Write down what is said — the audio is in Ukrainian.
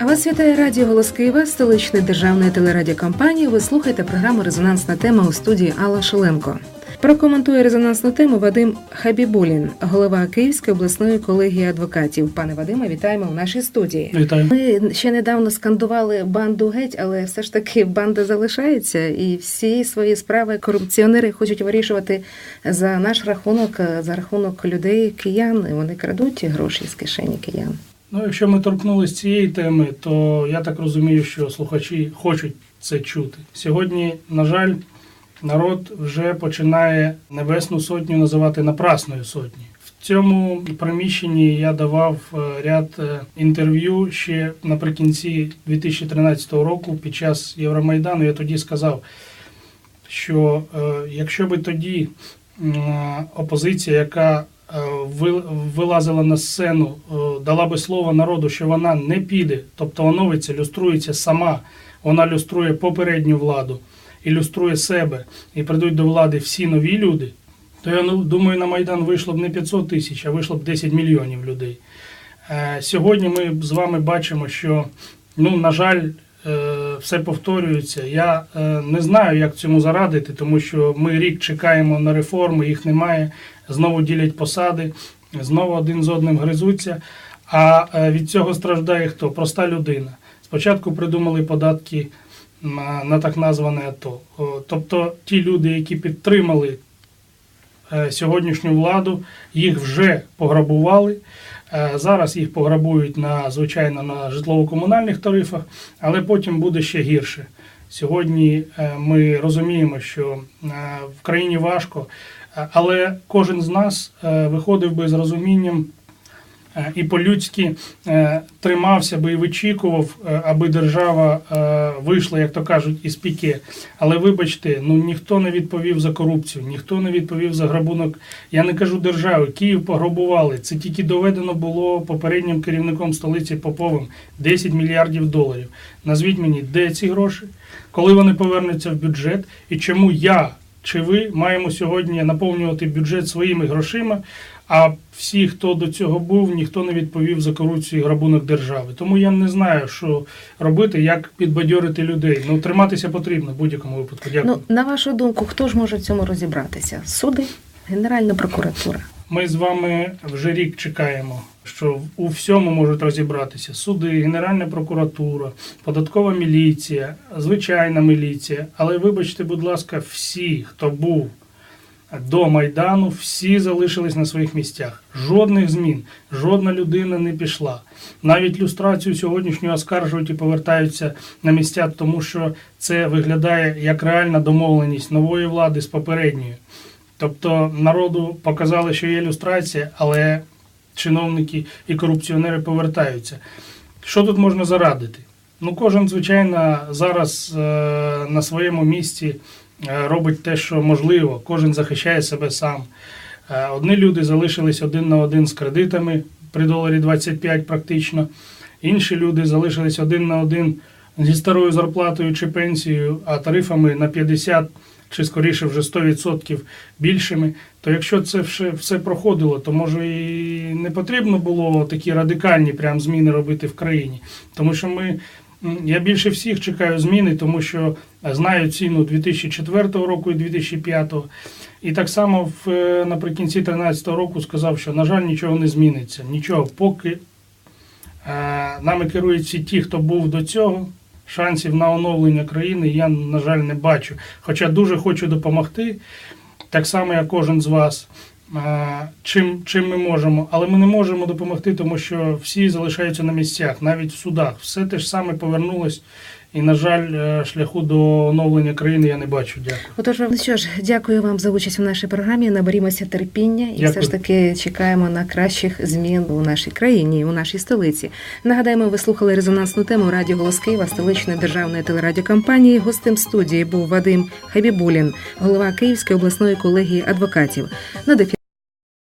Вас вітає радіо Голос Києва, столичної державної телерадіокомпанії. Ви слухаєте програму Резонансна тема у студії Алла Шеленко. Прокоментує резонансну тему Вадим Хабібулін, голова Київської обласної колегії адвокатів. Пане Вадиме, вітаємо в нашій студії. Вітаю. Ми ще недавно скандували банду геть, але все ж таки банда залишається, і всі свої справи корупціонери хочуть вирішувати за наш рахунок, за рахунок людей, киян. І Вони крадуть гроші з кишені киян. Ну, якщо ми торкнулися цієї теми, то я так розумію, що слухачі хочуть це чути. Сьогодні, на жаль, народ вже починає Небесну Сотню називати напрасною сотні. В цьому приміщенні я давав е, ряд е, інтерв'ю ще наприкінці 2013 року під час Євромайдану. Я тоді сказав, що е, якщо би тоді опозиція, яка вилазила на сцену, дала би слово народу, що вона не піде, тобто оновиться, люструється сама, вона люструє попередню владу і люструє себе, і прийдуть до влади всі нові люди, то я ну, думаю, на Майдан вийшло б не 500 тисяч, а вийшло б 10 мільйонів людей. Е, Сьогодні ми з вами бачимо, що, ну, на жаль, е, все повторюється. Я е, не знаю, як цьому зарадити, тому що ми рік чекаємо на реформи, їх немає. Знову ділять посади, знову один з одним гризуться. А е, від цього страждає хто? Проста людина. Спочатку придумали податки на так назване АТО. Тобто ті люди, які підтримали е, сьогоднішню владу, їх вже пограбували. Е, Зараз їх пограбують на звичайно на житлово-комунальних тарифах, але потім буде ще гірше. Сьогодні ми розуміємо, що в країні важко, але кожен з нас виходив би з розумінням і по-людськи е, тримався би і вичікував, е, аби держава е, вийшла, як то кажуть, із піке. Але вибачте, ну ніхто не відповів за корупцію, ніхто не відповів за грабунок. Я не кажу держави, Київ пограбували. Це тільки доведено було попереднім керівником столиці Поповим 10 мільярдів доларів. Назвіть мені, де ці гроші, коли вони повернуться в бюджет, і чому я чи ви маємо сьогодні наповнювати бюджет своїми грошима. А всі, хто до цього був, ніхто не відповів за корупцію і грабунок держави. Тому я не знаю, що робити, як підбадьорити людей. Ну триматися потрібно в будь-якому випадку. Дякую. Ну, на вашу думку, хто ж може в цьому розібратися? Суди, Генеральна прокуратура. Ми з вами вже рік чекаємо, що у всьому можуть розібратися суди, Генеральна прокуратура, податкова міліція, звичайна міліція. Але вибачте, будь ласка, всі, хто був до Майдану, всі залишились на своїх місцях. Жодних змін, жодна людина не пішла. Навіть люстрацію сьогоднішню оскаржують і повертаються на місця, тому що це виглядає як реальна домовленість нової влади з попередньою. Тобто народу показали, що є люстрація, але чиновники і корупціонери повертаються. Що тут можна зарадити? Ну, кожен, звичайно, зараз е, на своєму місці е, робить те, що можливо. Кожен захищає себе сам. Е, одні люди залишились один на один з кредитами при доларі 25 практично. Інші люди залишились один на один зі старою зарплатою чи пенсією, а тарифами на 50 чи скоріше вже 100% більшими. То якщо це все, все проходило, то може і не потрібно було такі радикальні прям зміни робити в країні. Тому що ми, я більше всіх чекаю зміни, тому що знаю ціну 2004 року і 2005. І так само в, е, наприкінці 2013 року сказав, що, на жаль, нічого не зміниться. Нічого, поки е, нами керують всі ті, хто був до цього. Шансів на оновлення країни я, на жаль, не бачу. Хоча дуже хочу допомогти, так само, як кожен з вас, е, чим, чим ми можемо. Але ми не можемо допомогти, тому що всі залишаються на місцях, навіть в судах. Все те ж саме повернулось. І, на жаль, е, шляху до оновлення країни я не бачу. Дякую. Отож, ну що ж, дякую вам за участь у нашій програмі. Наберімося терпіння і Дякую. все ж таки чекаємо на кращих змін у нашій країні, у нашій столиці. Нагадаємо, ви слухали резонансну тему Радіо Голос Києва, столичної державної телерадіокомпанії. Гостем студії був Вадим Хабібулін, голова Київської обласної колегії адвокатів. Ефіром